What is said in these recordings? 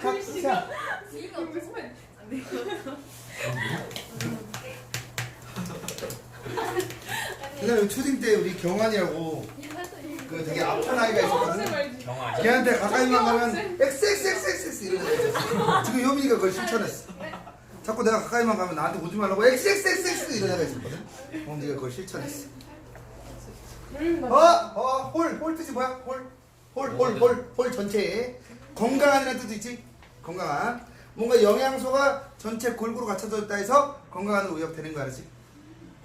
합사. 이거 없으면 안 돼. 그다음에 초딩 때 우리 경환이라고 그 되게 아픈 아이가 있었거든. 경환이. 걔한테 가까이만 가면 XXXX 이러는 거 있었어. 지금 효민이가 그걸 실천했어. 자꾸 내가 가까이만 가면 나한테 오지 말라고 XXXX 이런 애가 있었거든. 효민이가 그걸 실천했어. 어, 어, 홀, 홀 뜻이 뭐야? 홀, 홀, 홀, 홀, 홀 전체에 건강한이라는 뜻도 있지. 건강한. 뭔가 영양소가 전체 골고루 갖춰져 있다 해서 건강한으로 의역되는 거 알지?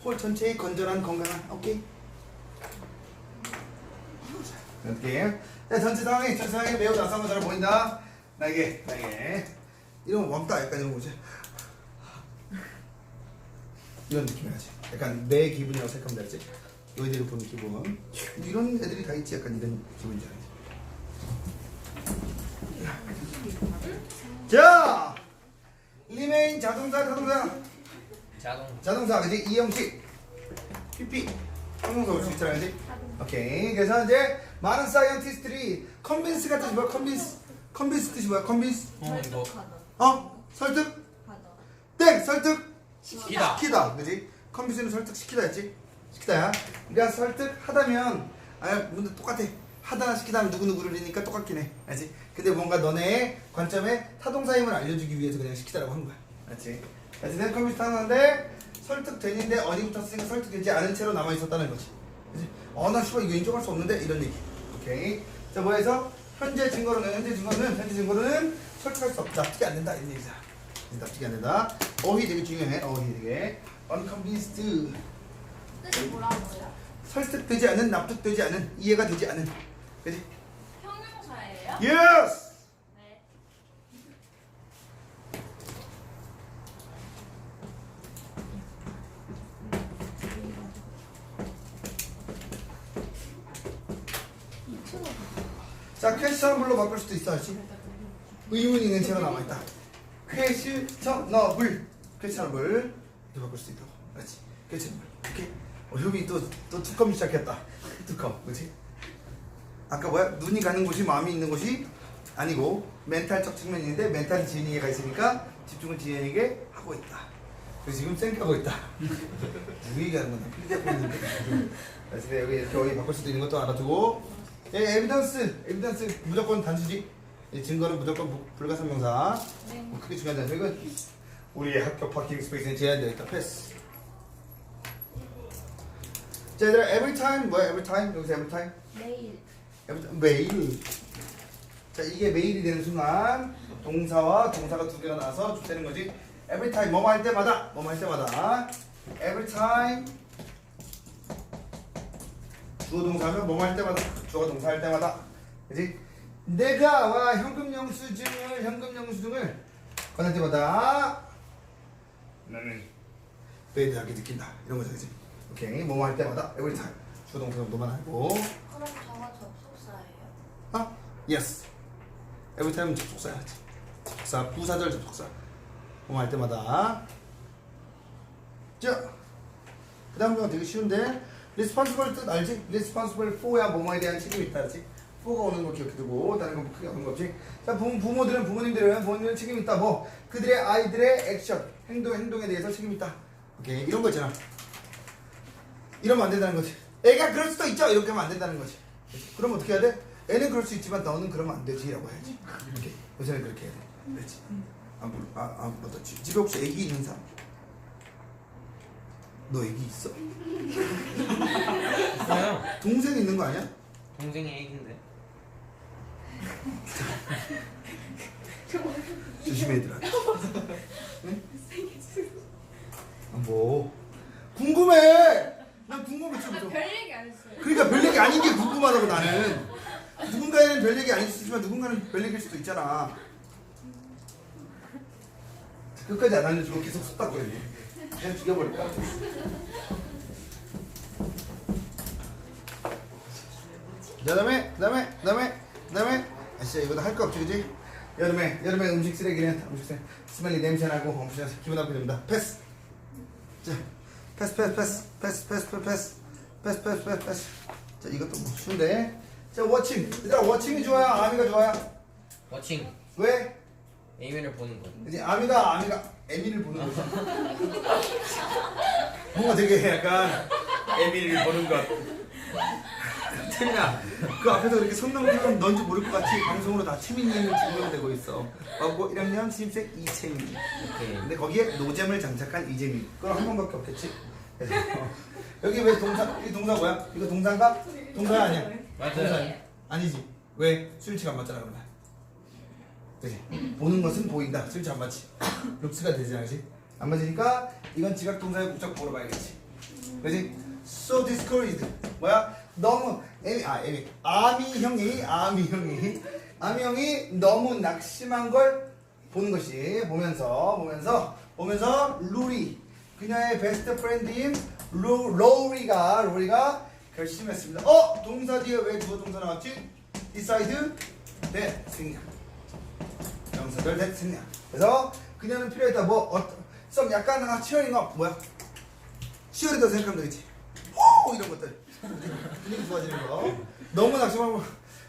홀 전체에 건전한 건강한. 오케이. 이렇게. 자, 전체 상황이 전체 상황이 매우 낯선 것처럼 보인다. 나에게, 나에게. 이런 왕따 약간 이런 거지. 이런 느낌이야지. 약간 내 기분이라고 생각하면 되지. 너희들이 보는 기분. 이런 애들이 다 있지. 약간 이런 기분이지. 자, 리메인 자동차 자동차 자동. 자동차 그지? 이형식. PP 형용사 올수 있잖아 그지? 오케이. 그래서 이제 많은 사이언티스트들이 컨빈스가 뜻이 뭐야? 컨빈스 컨빈스 뜻이 뭐야? 컨빈스 어 이거. 어? 설득. 땡 설득. 시키다. 시키다 그지? 컨빈스는 설득 시키다 했지? 시키다야? 그러니까 설득하다면 아 근데 똑같아 하다 시키다 하면 누구누구를 이니까 똑같긴 해. 알지? 근데 뭔가 너네 관점에 타동사임을 알려주기 위해서 그냥 시키다라고 한 거야. 알지? 어쨌든 컨빈스 하는데 설득되는데 어디부터 쓰니까 설득되지 않은 채로 남아있었다는 거지. 그지? 어 나 씨발 이거 인정할 수 없는데? 이런 얘기. 오케이? 자 뭐 해서 현재 증거로는 현재 증거는 현재 증거는 설득할 수 없다. 납득이 안 된다. 이런 얘기자 납득이 안 된다. 어휘 되게 중요해. 어휘 되게. Unconvinced. 뜻이 뭐라고요? 설득되지 않은 납득되지 않은 이해가 되지 않은 그지? 형용사예요? yes! 네. 자 퀘스천블로 바꿀 수도 있어 알지 의문 있는 채로 남아있다. 퀘스천너블. 퀘스천블. 이렇게 바꿀 수도 있다고. 알지. 퀘스천블. 오케이 어, 효빈이 또또 두컴 시작했다. 두컴 그지 아까 뭐야? 눈이 가는 곳이 마음이 있는 곳이 아니고 멘탈적 측면이 있는데 멘탈은 지은이가 있으니까 집중을 지은이에게 하고 있다. 그래서 지금 쌩까고 있다. 누구 얘기하는 거야 필리잡고 있는데? 그래서 여기 이렇게 어디 바꿀 수도 있는 것도 알아두고. 예, 에비던스 에비던스. 무조건 단수지. 예, 증거는 무조건 부- 불가산명사. 네. 뭐 크게 중요하지 않아 이건 우리의 학교 파킹 스페이스에 제한되어 있다. 패스. 자 얘들아 every time 뭐야? every time? 여기서 every time? 내일. 매일. 자 이게 매일이 되는 순간 동사와 동사가 두 개가 나와서 되는 거지. Every time 뭐뭐 할 때마다 뭐뭐 할 때마다. Every time 주어 동사면 뭐뭐 할 때마다 주어 동사 할 때마다. 그지? 내가 와 현금 영수증을 현금 영수증을 건할 때마다 나는 배드하게 느낀다. 이런 거죠 그지? 오케이. 뭐뭐 할 때마다 every time. 주어 동사 정도만 하고 그럼 저가 접속사예요? 아, yes. every time 접속사야지. 접속사, 부사절 접속사. 뭐할 때마다. 자, 그 다음 거 되게 쉬운데, responsible 뜻 알지? responsible for야 뭐뭐에 대한 책임이 있다, 알지? for가 오는 거 기억해두고, 다른 건 크게 오는 거 없지? 자, 부, 부모들은, 부모님들은, 부모님들은 책임이 있다. 뭐, 그들의 아이들의 액션, 행동, 행동에 대해서 책임이 있다. 오케이, 이런 거 있잖아. 이러면 안 된다는 거지. 애가 그럴 수도 있죠. 이렇게 하면 안 된다는 거지. 그럼 어떻게 해야 돼? 애는 그럴 수 있지만 너는 그러면 안 되지라고 해야지. 이렇게 요새는 그렇게 해야 돼. 그렇지. 아, 뭐, 아, 아, 맞다. 집- 집에 혹시 애기 있는 사람? 너 애기 있어? 있어요. 동생 있는 거 아니야? 동생이 애기인데. 조심해 얘들아. 응? 아, 뭐 궁금해. 난 궁금해 지금. 좀. 별 얘기 안 했어요. 그러니까 별 얘기 아닌 게 궁금하다고 나는 누군가에는 별 얘기 수 있지만 누군가는 별 얘기일 수도 있잖아. 끝까지 안 알려주고 계속 속닥 거리네 그냥 죽여버릴까? 그 다음에 그 다음에 그 다음에 그 다음에. 아씨 이거 할거 없지 그지? 여름에 여름에 음식 쓰레기는 음식 쓰레기 스멜리 냄새 나고 엄청 기분 나쁘게 됩니다. 패스. 자 패스 패스 패스 패스 패스 패스 패스 패스 패스 패스. 자 이것도 뭐 쉬운데 자 워칭 얘들아 워칭이 좋아요 아미가 좋아요 워칭 왜? 에이맨을 보는 거. 이제 아미가 아미가 에미를 보는 거죠. 뭔가 되게 약간 에미를 보는 것. 태민아, 그 앞에서 그렇게 손 넘기면 넌지 모를 것 같이 방송으로 다 최민님을 증명되고 있어. 하고 1학년 신입생 이채민. 오케이. 근데 거기에 노잼을 장착한 이재민. 그럼 한 번밖에 없겠지. 그래서 여기 왜 동사? 이 동사 뭐야? 이거 동사인가? 동사 아니야? 맞아요. 동사야. 아니지. 왜? 수일치가 안 맞잖아 그러면. 그지? 보는 것은 보인다. 수일치 안 맞지? 룩스가 되지 않지? 안 맞으니까 이건 지각 동사의 목적 보러 봐야겠지. 그지? So discouraged. 뭐야? 너무 에미 아 에미 아미 형이 아미 형이 아미 형이 너무 낙심한 걸 보는 것이 보면서 보면서 보면서 루리 그녀의 베스트 프렌드인 루, 로리가 로리가 결심했습니다. 어 동사 뒤에 왜 주어 동사 나왔지? decide 네 승리야. 명사절 네 승리야. 그래서 그녀는 필요했다. 뭐 어떤 좀 약간 아, 치어링업 뭐야? 치어리더 생각하면 되겠지. 호 이런 것들 분위기 좋아지는 거. 너무 낙심하고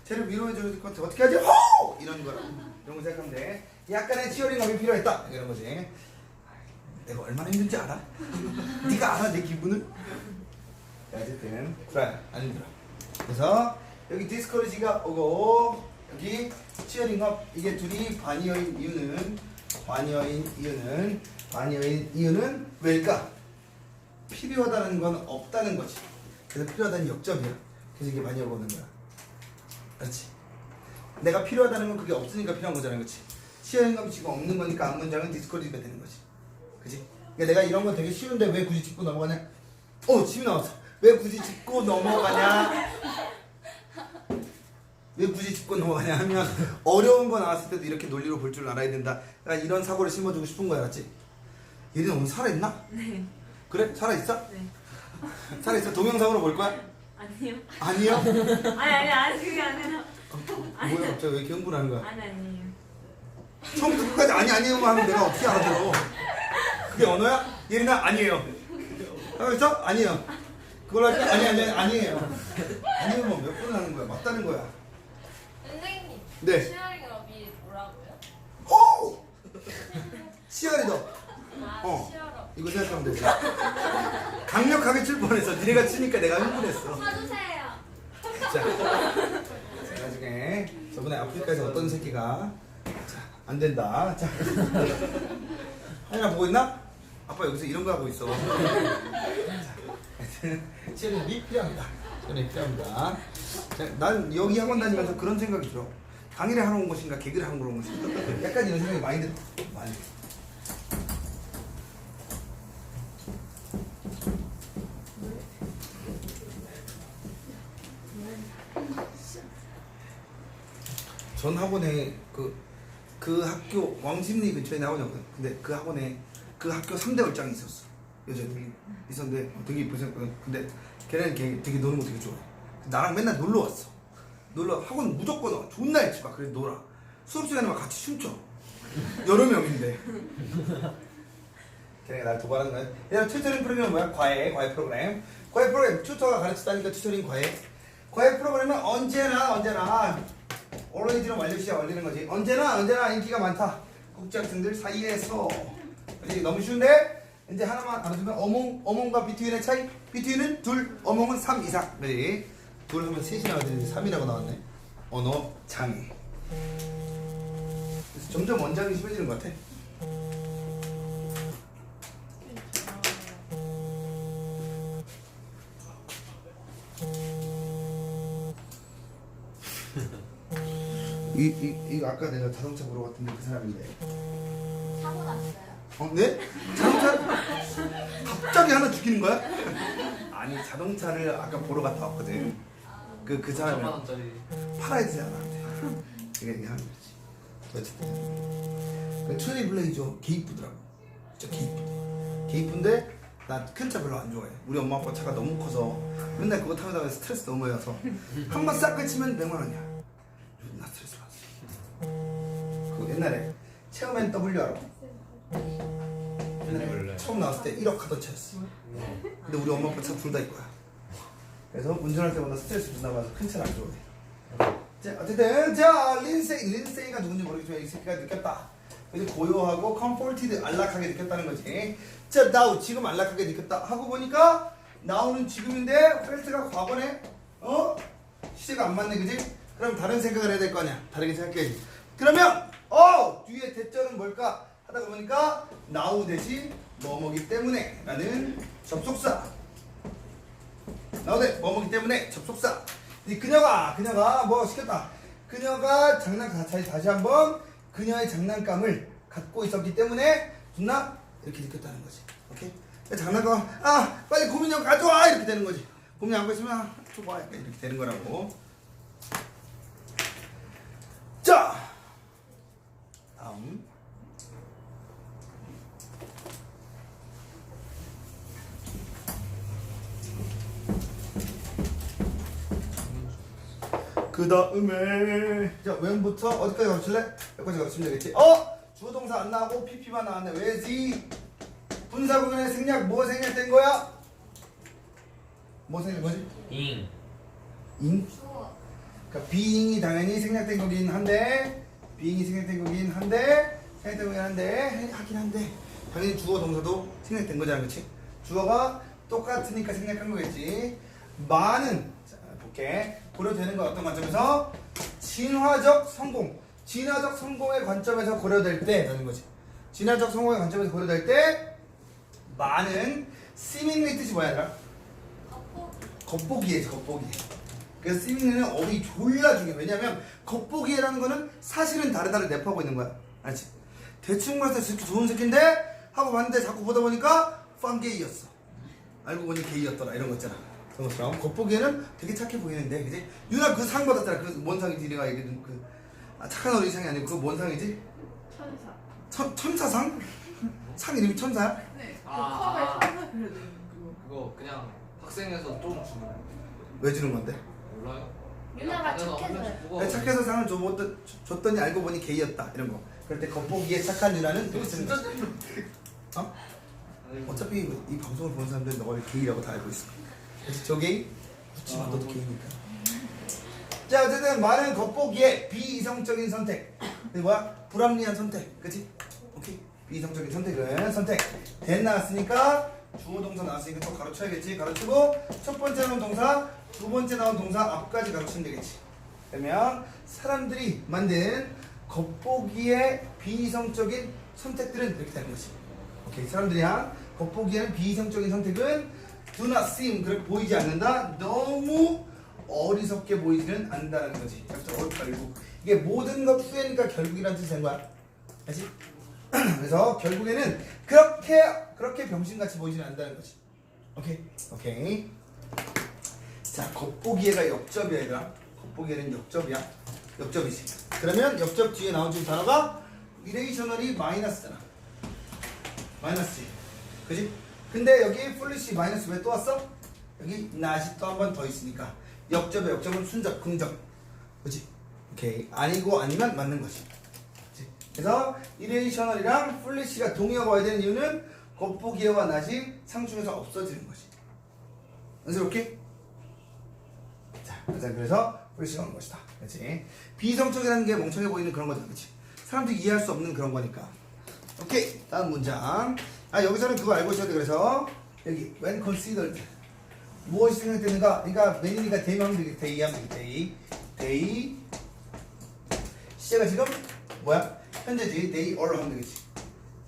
쟤를 위로해 줘야 될 것 같아. 어떻게 하지? 호 이런 거라. 이런 거 생각하면 돼. 약간의 치어링업이 필요했다. 이런 거지. 내가 얼마나 힘든지 알아? 네가 알아 내 기분을? 자, 어쨌든 그래 안 힘들어. 그래서 여기 디스커리지가 오고 여기 치어링업 이게 둘이 반이어인 이유는 반이어인 이유는 반이어인 이유는 왜일까? 필요하다는 건 없다는 거지. 그래서 필요하다는 역점이야. 그래서 이게 반이어 보는 거야. 그렇지. 내가 필요하다는 건 그게 없으니까 필요한 거잖아, 그렇지? 치어링업이 지금 없는 거니까 앞 문장은 디스커리지가 되는 거지. 그지? 그러니까 내가 이런 건 되게 쉬운데 왜 굳이 짚고 넘어가냐? 어, 집이 나왔어. 왜 굳이 짚고 넘어가냐? 왜 굳이 짚고 넘어가냐 하면 어려운 거 나왔을 때도 이렇게 논리로 볼 줄 알아야 된다. 그러니까 이런 사고를 심어주고 싶은 거야, 알았지? 얘는 오늘 살아있나? 네. 그래? 살아있어? 네. 살아있어? 동영상으로 볼 거야? 아니요. 아니요? 아니 아니 아니 그게 아니라. 뭐야, 갑자기 왜 이렇게 흥분하는 거야? 아니 아니에요. 처음부터 끝까지 아니 아니에요 하면 내가 어떻게 알아들어? 그게 언어야? 예린아 아니에요. 하면서 아니에요. 그걸 할때 아니 아니 아니에요. 아니면 뭐몇 번을 하는 거야? 맞다는 거야. 선생님. 네. 치어링 업이 뭐라고요? 오! 치어리더. 아, 어. 치어업. 이거 생각하면 되지. 강력하게 칠 뻔했어. 니네가 치니까 내가 흥분했어. 사주세요. 자, 자, 나중에 저번에 아프리카에서 어떤 새끼가 자, 안 된다. 자, 하연아 보고 있나? 아빠 여기서 이런 거 하고 있어. 치료이 필요합니다. 치료이 필요합니다. 자, 난 여기 학원 다니면서 그런 생각이 들어. 강의를 하러 온 것인가 개그를 하러 온 것인가 약간 이런 생각이 많이 들어. 많이. 전 학원에 그, 그 학교 왕십리 근처에 나 학원이었거든. 근데 그 학원에 그 학교 3대 얼짱이 있었어. 여자들이 있었는데 어, 되게 이쁜 생겼거든. 근데 걔네는 걔 되게 노는 거 되게 좋아해. 나랑 맨날 놀러 왔어. 놀러 학원 무조건 와. 존나 일찍 와. 그래 놀아. 수업 시간에 막 같이 춤춰. 여러 명인데. 걔네가 날 도발하는 거야. 얘는 튜터링 프로그램은 뭐야? 과외, 과외 프로그램. 과외 프로그램 튜터가 가르치다니까 튜터링 과외. 과외 프로그램은 언제나 언제나 온라인지는 완료시야 올리는 거지. 언제나 언제나 인기가 많다. 국제 학생들 사이에서. 그지 너무 쉬운데 이제 하나만 알아두면 어몽 어몽과 비트윈의 차이. 비트윈은 둘, 어몽은 3 이상. 그지? 둘 하면 셋이 나와야 되는데 3이라고 나왔네. 언어 장애. 그래서 점점 원장이 심해지는 것 같아. 이, 이, 이 아까 내가 자동차 보러 갔던데 그 사람인데 사고 났어요. 어? 네? 자동차 갑자기 하나 죽이는 거야? 아니 자동차를 아까 보러 갔다 왔거든 그, 그 사람이 원짜리. 팔아야 되지 않았는데 이게 이게 하는 거지 어쨌든 그 트레이 블레이저 개 이쁘더라고 진짜 개 이쁘대 개 이쁜데 나 큰 차 별로 안 좋아해 우리 엄마 아빠 차가 너무 커서 맨날 그거 타고 다가 스트레스 너무 해서 한 번싹 끝이면 100만 원이야 나 스트레스 받았어 그 옛날에 체어맨 W 알아? 때 1억 하던 차였어 근데 우리 엄마 아빠 차 둘 다 이거야 그래서 운전할 때마다 스트레스 받나 봐서 큰 차를 안 좋아해 자, 어쨌든 자 린세이 린세이가 누군지 모르겠지만 이 새끼가 느꼈다. 그래서 고요하고 컴포티드 안락하게 느꼈다는 거지. 자, 나우 지금 안락하게 느꼈다 하고 보니까 나우는 지금인데 펠트가 과거네. 어? 시제가 안 맞네, 그지? 그럼 다른 생각을 해야 될 거 아니야. 다르게 생각해야지. 그러면 어 뒤에 대절은 뭘까 하다가 보니까 나우 대신 뭐뭐기 때문에 라는 접속사. 나오네. 뭐뭐기 때문에 접속사. 이 그녀가 그녀가 뭐 시켰다. 그녀가 장난 다시 다시 한번 그녀의 장난감을 갖고 있었기 때문에 누나 이렇게 느꼈다는 거지. 오케이? 장난감. 아 빨리 고민형 가져와. 이렇게 되는 거지. 고민형 안 가있으면 아, 줘봐 이렇게 되는 거라고. 자! 다음 그 다음에 자 왼부터 어디까지 가르칠래? 여기까지 가르치면 되겠지 어? 주어동사 안 나오고 PP만 나왔네 왜지? 분사 구문의 생략 뭐 생략된 거야? 뭐 생략 뭐지? 잉. 인? 주어. 그러니까 being이 당연히 생략된 거긴 한데 being이 생략된 거긴 한데 생략된 거긴 한데 하긴 한데 당연히 주어 동사도 생략된 거잖아 그치? 주어가 똑같으니까 생략한 거겠지 많은 자 볼게 고려되는 건 어떤 관점에서 진화적 성공 진화적 성공의 관점에서 고려될 때라는 거지 진화적 성공의 관점에서 고려될 때 많은 seemingly 뜻이 뭐야 얘들아? 겉보기. 겉보기에 겉보기. 그래서 스밍은 어휘 졸라 중요해. 왜냐면 겉보기라는 거는 사실은 다르다를 내포하고 있는 거야. 알지? 대충 봐서 이렇게 좋은 새끼인데 하고 봤는데 자꾸 보다 보니까 펀게이였어. 알고 보니 게이였더라 이런 거 있잖아. 그런 것처럼 겉보기에는 되게 착해 보이는데 그지? 유나 그 상 받았잖아. 그 뭔 상이지? 내가 얘기했던 그 아, 착한 어린이 상이 아니고 그뭔 상이지? 천사. 천, 천사상? 상 이름이 천사야? 네. 그 아. 컵에 천사 그려져 있는 그거. 그거 그냥 학생에서 좀 주는 거. 왜 주는 건데? 몰라요? 유나가 그냥 착해서. 하면서 왜 착해서 상을 줬더, 줬더니 알고 보니 게이였다 이런 거. 그럴 때 겉보기에 착한 유나는 되게 진짜. 어? 아니, 어차피 이 방송을 보는 사람들은 너를 게이라고 다 알고 있어. 그래서 저 게이? 그렇지만 아, 너도 뭐. 게이니까. 자 어쨌든 많은 겉보기에 비이성적인 선택. 이게 뭐야? 불합리한 선택. 그치? 오케이. 비이성적인 선택은 선택. 된 나왔으니까 주어 동사 나왔으니까 또 가로쳐야겠지. 가로치고 첫 번째 나온 동사, 두 번째 나온 동사 앞까지 가로치면 되겠지. 그러면 사람들이 만든 겉보기에 비이성적인 선택들은 이렇게 되는 거지. 오케이. 사람들이 한 겉보기에는 비이성적인 선택은 do not seem 그렇게 보이지 않는다. 너무 어리석게 보이지는 않는다는 거지. 그래서 어, 결국 이게 모든 것 후에니까 결국이라는 뜻이 된 거야. 알지? 그래서 결국에는 그렇게 그렇게 병신같이 보이지는 않는다는 거지. 오케이. 오케이. 자, 겉보기에가 역접이야, 얘들아. 겉보기에는 역접이야. 역접이지. 그러면 역접 뒤에 나온 지금 단어가 리레이셔널이 마이너스잖아. 마이너스지. 그지? 근데 여기 플리시 마이너스 왜 또 왔어? 여기 낫이 또한 번 더 있으니까. 역접의 역접은 순접, 긍정. 그지? 오케이. 아니고 아니면 맞는 거지. 그치? 그래서 이레이셔널이랑 플리시가 동의어가 와야 되는 이유는 겉보기에와 낫이 상중에서 없어지는 거지. 오케이? 자, 그래서 플리시가 오는 것이다. 그렇지? 비성적이라는 게 멍청해 보이는 그런 거잖아. 그렇지? 사람들이 이해할 수 없는 그런 거니까. 오케이. 다음 문장. 아, 여기서는 그거 알고 있어야 돼. 그래서 여기 when considered 무엇이 생각되는가? 그러니까 맨이니까 대명하면 되겠 데이 하면 되겠 데이. 데이. 시제가 지금 뭐야? 현재지. they all 하면 되겠지.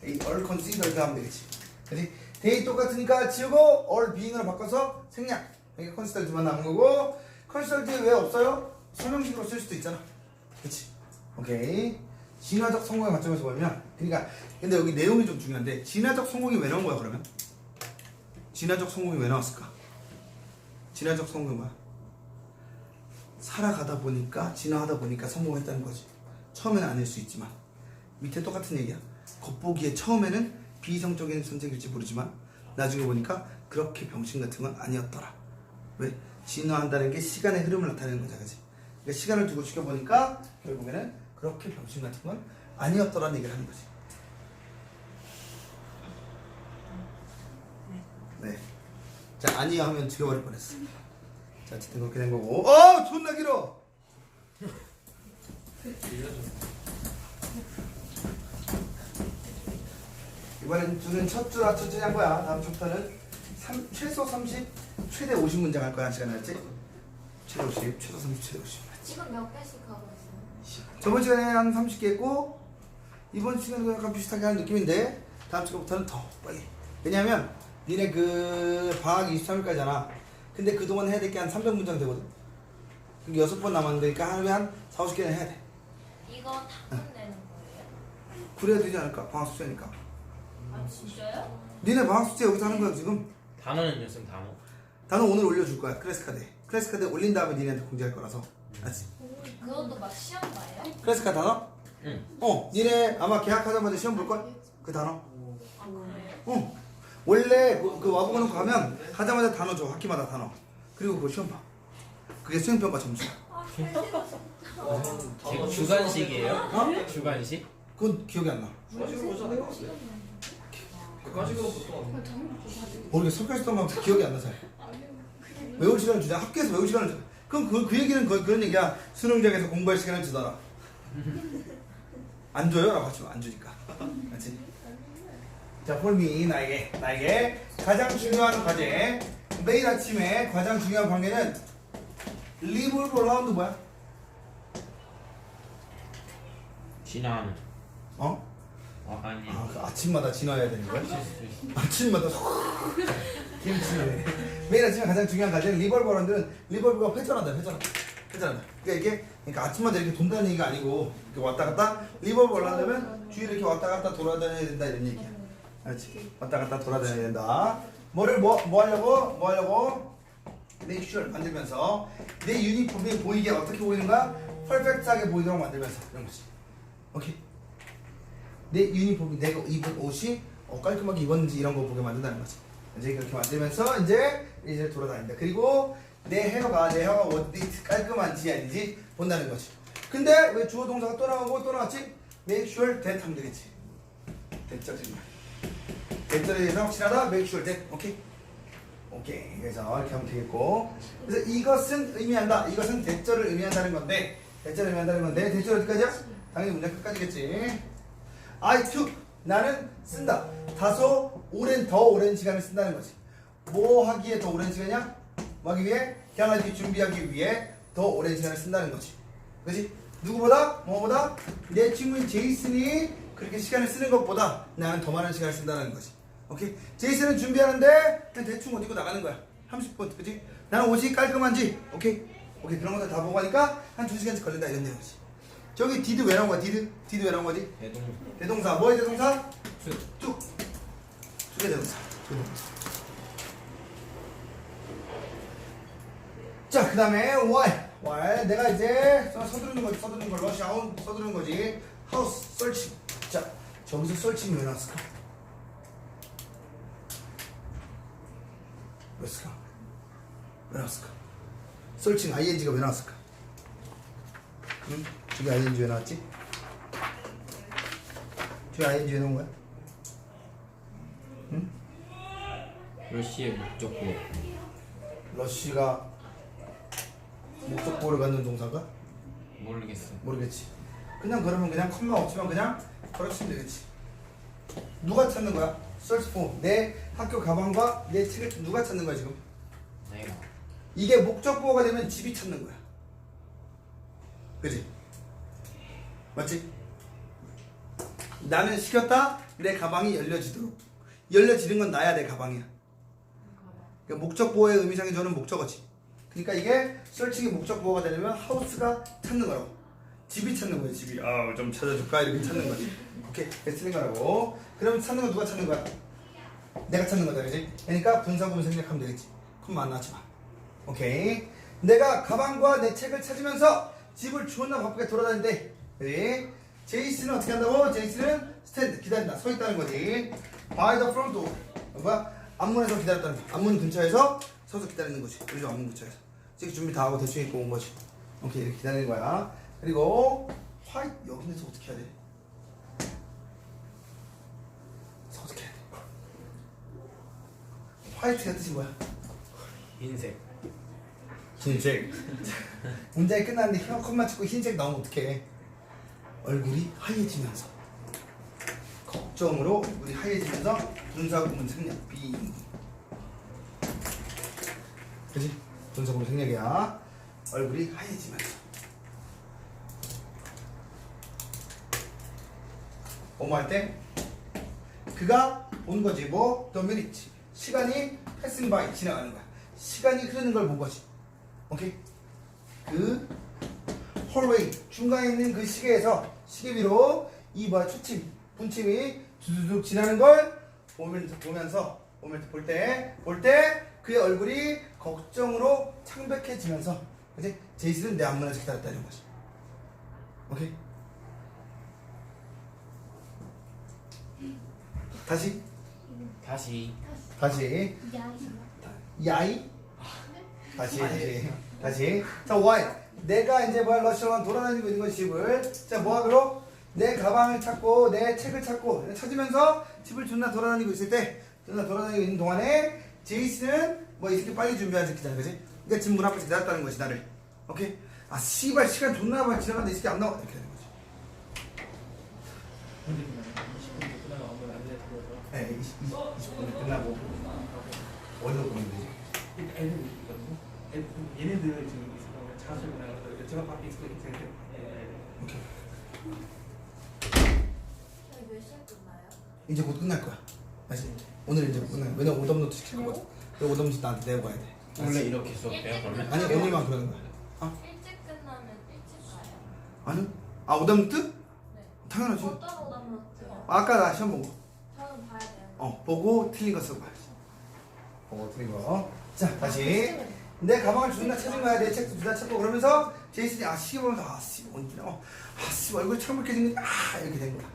they all considered 하면 되겠지. 그지? they 똑같으니까 지우고 all being으로 바꿔서 생략. 여기 considered만 남은 거고 considered 왜 없어요? 설명식으로 쓸 수도 있잖아. 그치? 오케이. 진화적 성공의 관점에서 보면 그러니까 근데 여기 내용이 좀 중요한데 진화적 성공이 왜 나온 거야 그러면? 진화적 성공이 왜 나왔을까? 진화적 성공이 뭐야? 살아가다 보니까 진화하다 보니까 성공했다는 거지. 처음에는 아닐 수 있지만 밑에 똑같은 얘기야. 겉보기에 처음에는 비이성적인 선택일지 모르지만 나중에 보니까 그렇게 병신 같은 건 아니었더라. 왜? 진화한다는 게 시간의 흐름을 나타내는 거잖아, 그지? 그러니까 시간을 두고 지켜보니까 결국에는 그렇게 병신 같은 건 아니었더라는 얘기를 하는 거지. 네. 자, 아니야 하면 죽여버릴 뻔했어. 자, 어쨌든 그렇게 된 거고. 어, 존나 길어. 이번엔 둘은 첫 줄, 첫 줄이 한 거야. 다음 주부터는 삼- 최소 30, 최대 50문장 할 거야. 한 시간 할지? 최대 50, 최소 30, 최대 50. 지금 몇 개씩 하고? 저번 시간에 한 30개 했고 이번 시간도 약간 비슷하게 하는 느낌인데 다음 시간부터는 더 빨리. 왜냐면 니네 그 방학이 23일까지잖아. 근데 그동안 해야 될 게 한 300문장 되거든. 그게 6번 남았는데 그러니까 하루에 한 4, 50개는 해야 돼. 이거 다 끝내는 거예요? 그래야 되지 않을까? 방학 숙제니까. 아 진짜요? 니네 방학 숙제 여기서 하는 거야 지금? 단어는요 쌤 단어? 나는 오늘 올려줄 거야. 클래스 카드에. 클래스 카드에 올린 다음에 니네한테 공지할 거라서 알지? 그것도 막 시험 봐요? 클래스 카드 단어? 응. 어 니네 아마 계약하자마자 시험 볼걸? 그 단어 아 그래요? 어. 원래 그, 그 와보고는 가면 하자마자 단어 줘 학기마다 단어 그리고 그거 시험 봐 그게 수행평가 점수야 아 싫어 주- 주간식이에요? 어? 주간식? 그건 기억이 안 나 가지고 오잖아요. 그 가지고 보통 모르겠어 설교했던 거 기억이 안 나서 외울 시간을 주자 학교에서 외울 시간을 줘 그럼 그, 그 얘기는 그, 그런 얘기야 수능장에서 공부할 시간을 주더라 안 줘요? 라고 하지 마. 안 주니까 그렇지? 자 폴미 나에게 나에게 가장 중요한 과제 매일 아침에 가장 중요한 관계는 리블 볼라운드 뭐야? 지나는 어? 어 아니 아, 그 아침마다 지나야 되는 거야? 아침마다 김치네. 매일 아침에 가장 중요한 과제는 리벌버런들은 리벌버가 회전한다, 회전, 회전한다. 그러니까 이게 그러니까 아침마다 이렇게 돈다는 얘기가 아니고 이렇게 왔다 갔다 리벌버를 하려면 뒤에 이렇게 왔다 갔다 돌아다녀야 된다 이런 얘기야. 알지? 왔다 갔다 돌아다녀야 된다. 뭐를 뭐, 뭐 하려고? 뭐 하려고? 맥슈얼 만들면서 내 유니폼이 보이게 어떻게 보이는가? 퍼펙트하게 보이도록 만들면서 이런 거지. 오케이. 내 유니폼이 내가 입은 옷이 어, 깔끔하게 입었는지 이런 거 보게 만든다는 거지. 이제 그렇게 만들면서 이제 이제 돌아다닌다. 그리고 내 헤어가 내 헤어가 어디 깔끔한지 아닌지 본다는 거지. 근데 왜 주어 동사가 또 나오고 또 나왔지? make sure that 하면 되겠지. 됐죠 지금. 됐절에 대해서 확실하다. make sure that. 오케이. 오케이. 그래서 이렇게 하면 되겠고. 그래서 이것은 의미한다. 이것은 대절을 의미한다는 건데 대절을 의미한다는 건데 대절 어디까지야? 당연히 문장 끝까지겠지. I took 나는 쓴다. 다소 오랜 더 오랜 시간을 쓴다는 거지. 뭐 하기에 더 오랜 시간이야? 뭐 하기 위해? 경하기 준비하기 위해 더 오랜 시간을 쓴다는 거지. 그지? 누구보다? 뭐보다? 내 친구인 제이슨이 그렇게 시간을 쓰는 것보다 나는 더 많은 시간을 쓴다는 거지. 오케이? 제이슨은 준비하는데 그냥 대충 옷 입고 나가는 거야. 30분, 그지? 나는 옷이 깔끔한지, 오케이? 오케이, 그런 것들 다 보고 하니까 한 2시간씩 걸린다 이런 내용이지. 저기 디드 왜 나온 거야? 디드? 디드 왜 나온 거지? 대동 대동사 뭐의 대동사? 수쭉 두개 대동사 두 대동사 자 그 다음에 why why 내가 이제 서- 서두르는 거지 서두르는 걸 러시아운 서두르는 거지 하우스 설치 자 저기서 설치는 왜 나왔을까? 왜 나왔을까? 왜 나왔을까? 설칭 ing가 왜 나왔을까? 응? 저기 ing 왜 나왔지? 저기 ing 왜 나온 거야? 러시의 목적고 러쉬가 목적보를 갖는 동사가 모르겠어 모르겠지. 그냥 그러면 그냥 컴마 없지만 그냥 걸어치면 되겠지. 누가 찾는 거야? search 내 학교 가방과 내 책을 누가 찾는 거야 지금? 내가 이게 목적보가 되면 집이 찾는 거야. 그지? 맞지? 나는 시켰다 내 가방이 열려지도록 열려지는 건 나야 내 가방이야. 그러니까 목적 보호의 의미상의 저는 목적어지. 그러니까 이게 설칭이 목적 보호가 되려면 하우스가 찾는 거라고. 집이 찾는 거야, 집이. 아, 좀 찾아줄까? 이렇게 찾는 거지. 오케이. 틀린 거라고. 그럼 찾는 건 누가 찾는 거야? 내가 찾는 거다, 그지? 그러니까 분사구문 생략하면 되겠지. 그럼 만나지 마. 오케이. 내가 가방과 내 책을 찾으면서 집을 존나 바쁘게 돌아다니는데, 그지? 제이슨은 어떻게 한다고? 제이슨은 스탠드, 기다린다. 서 있다는 거지. by the front door. 뭐야? 앞문에서 기다렸다는 거야. 앞문 근처에서 서서 기다리는 거지. 그죠? 앞문 근처에서. 지금 준비 다 하고 대충 입고 온 거지. 오케이, 이렇게 기다리는 거야. 그리고 화이트 여기서 어떻게 해야 돼? 서 어떻게 해야 돼? 화이트가 뜻이 뭐야? 흰색 흰색. 문장이 끝났는데 흰 컷만 찍고 흰색 나오면 어떡해? 얼굴이 하얘지면서. 걱정으로 얼굴이 하얘지면서 분사구문 생략. 비인문 그지? 분사구문 생략이야. 얼굴이 하얘지면서. 뭐뭐 할 때 그가 온 거지 뭐? the minute 시간이 passing by 지나가는 거야. 시간이 흐르는 걸 본 거지. 오케이? 그 홀웨이 중간에 있는 그 시계에서 시계 위로 이 뭐야 초침 분침이 두두둑 지나는 걸 보면서 보면서 보면서 볼때 볼 때 그의 얼굴이 걱정으로 창백해지면서 그지 제이슨은 내 안문에서 기다렸다는 거지. 오케이? 다시? 다시. 다시. 야, 야이? 다시. 다시. 다시. 자 why 내가 이제 뭐야 러시아만 돌아다니고 있는 건 집을. 자 뭐하기로? 내 가방을 찾고 내 책을 찾고 찾으면서 집을 존나 돌아다니고 있을 때 존나 돌아다니고 있는 동안에 제이슨은 뭐이 새끼 빨리 준비한 새끼잖아 그지? 그러니까 집 문 앞에 기다렸다는 것이 나를. 오케이? 아 씨발 시간 존나 많이 지나갔는데 이 새끼 안 나와. 이렇게 되는 거지. 20분 끝나면 아무나 안 돼. 들어오죠. 네 20, 20, 20분 끝나고 어디서 보면 되지 얘네들 지금 몇 시에 끝나요? 이제 곧 끝날 거야. 알지? 오늘 이제 끝나. 왜냐면 오답노트 시킬 거거든. 그 오답노트 나한테 내고 가야 돼. 원래? 이렇게 수업해요 그러면? 아니 오늘만 그러는 거야. 일찍 끝나면 일찍 가요. 아니? 아 오답노트? 네. 당연하지. 어떤 오답노트요? 아까 나 시험 본 거. 저는 봐야 돼요. 어 보고 틀린 거 쓰고 봐야지. 보고 틀린 거. 자 다시. 내 가방을 존나 찾은 거야. 내 책도 존나 찾고 그러면서 제이슨이 아 시계 보면서 아씨 언제 어, 아씨 얼굴 창백해진 거아 이렇게 된 거야.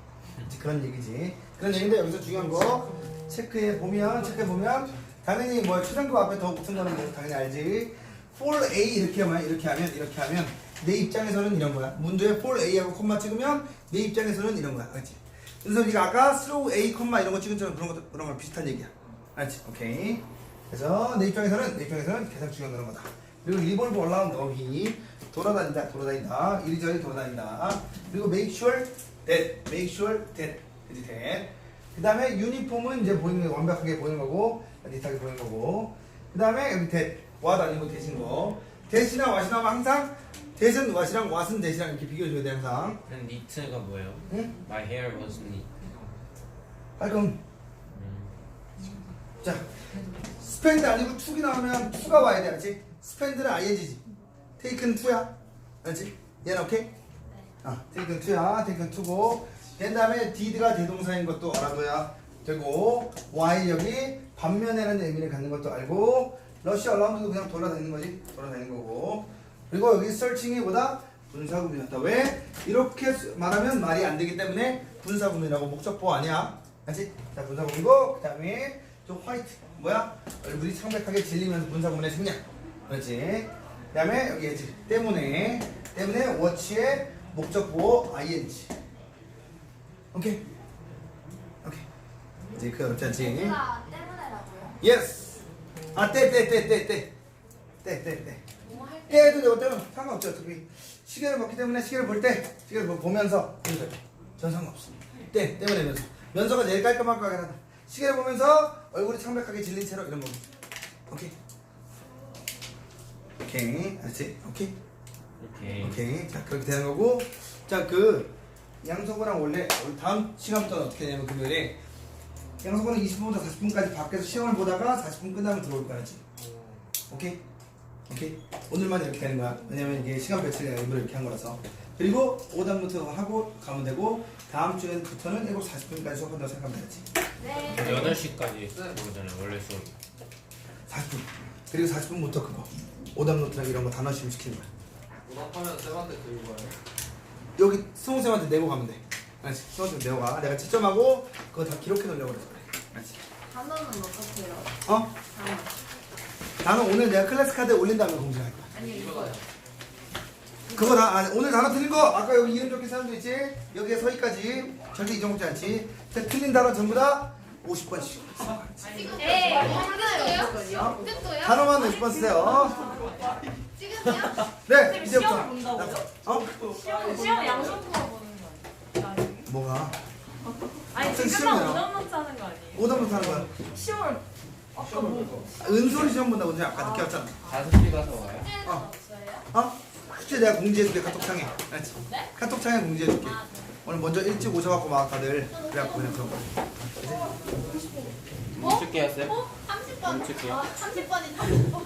이제 그런 얘기지. 그런 얘기인데 여기서 중요한 거 체크해 보면 체크해 보면 당연히 뭐 초등급 앞에 더 붙은 거는 뭐 당연히 알지. for A 이렇게 하면 이렇게 하면 이렇게 하면 내 입장에서는 이런 거야. 문제에 for A하고 콤마 찍으면 내 입장에서는 이런 거야. 알지? 그래서 우리가 아까 through A 콤마 이런 거 찍은 처럼 그런 거 그런 거 비슷한 얘기야. 알지? 오케이. 그래서 내 입장에서는 내 입장에서는 가장 중요한 그런 거다. 그리고 리볼브 올라온 너희 돌아다닌다 돌아다닌다 이리저리 돌아다닌다. 그리고 make sure that make sure that 그지 that. 그 다음에 유니폼은 이제 보이는 거 완벽하게 보이는 거고 니트하게 보이는 거고 그 다음에 여기 that what 아니고 대신 거 대신이나 하면 항상 대신 what이랑 what은 대신이랑 이렇게 비교해줘야 돼 항상 그럼 니트가 뭐예요? 응? My hair was neat 빨끔 음. 자 스펜드 아니고 툭이 나오면 투가 와야 돼 알지? 스펜드는 ing지 테이크는 투야 알지? 얘는 오케이? 아 테이크는 투야 테이크는 투고 된 다음에 did가 대동사인 것도 알아둬야 되고 while 여기 반면에라는 의미를 갖는 것도 알고 러시아 얼라운드도 그냥 돌아다니는 거지 돌아다니는 거고 그리고 여기 searching이 보다 분사구문이었다 왜? 이렇게 수- 말하면 말이 안 되기 때문에 분사구문이라고 목적보 아니야 알지? 자 분사구문이고 그 다음에 저 화이트. 뭐야? 얼굴이 창백하게 질리면서 분사구문의 생략. 그렇지? 그 다음에 여기 예지. 때문에 때문에 워치의 목적보 ing. 오케이. 오케이. 이제 그 어렵지. 않지? 제가 때문에라고요? 예스 아때때때때때때때때. 때도 되고 때는 상관없죠 어차피. 시계를 먹기 때문에 시계를 볼 때 시계를 보면서 전 상관없어. 때 때문에 면서. 면서가 제일 깔끔할 거 같긴 하다 시계를 보면서 얼굴이 창백하게 질린 채로 이런 거 오케이. 오케이. 알지? 오케이. 오케이. 오케이. 자 그렇게 되는 거고. 자 그 양서구랑 원래 우리 다음 시간부터는 어떻게 되냐면 금요일에 양서구는 20분부터 40분까지 밖에서 시험을 보다가 40분 끝나면 들어올 거야지? 오케이. 오케이. 오늘만 이렇게 되는 거야. 왜냐면 이게 시간 배치가 일부러 이렇게 한 거라서 그리고 오답부터 하고 가면 되고 다음 주에부터는 7시 40분까지 수업한다고 생각하면 되지 네. 8시까지 모르잖아요 원래 수업 40분 그리고 40분부터 그거 오답노트랑 이런 거 단어심 시키는 거야 오답하면 쌤한테 들고 가요. 여기 수홍쌤한테 내고 가면 돼. 알지? 수홍쌤 내고 가. 내가 채점하고 그거 다 기록해 놓으려고 그랬어. 그래. 알지? 단어는 어떻게요? 어? 단어. 나는 오늘 내가 클래스 카드에 올린 다음에 이거요. 그거 다 아, 오늘 단어 틀린 거 아까 여기 이름 적힌 사람도 있지? 여기에 서희까지 절대 잊어먹지 않지? 자, 틀린 단어 전부 다 50번씩. 네. 어요 뜻도요? 단어만 50번 쓰세요. 지금요? 네, 쌤 이제부터. 시험 본다고요? 어? 시험 시험 양손으로 보는 거 뭐가? 아니 학생 지금 시험이야. 오답노트 하는 거 아니에요? 오답부터 하는 거야. 10월 시험 볼 거. 은솔이 시험 본다고 내가 아까 늦게 왔잖아. 다섯 시 가서 와요? 숙제는 어. 없어요? 어? 숙제 내가 공지해줄게 카톡창에. 알았지? 네? 카톡창에 공지해줄게. 아, 네. 오늘 먼저 일찍 오셔갖고 막 다들 그래갖고 그냥 그런 거. 못 찍게 했어요? 어? 30번. 어떻게요? 아, 30번이 30번.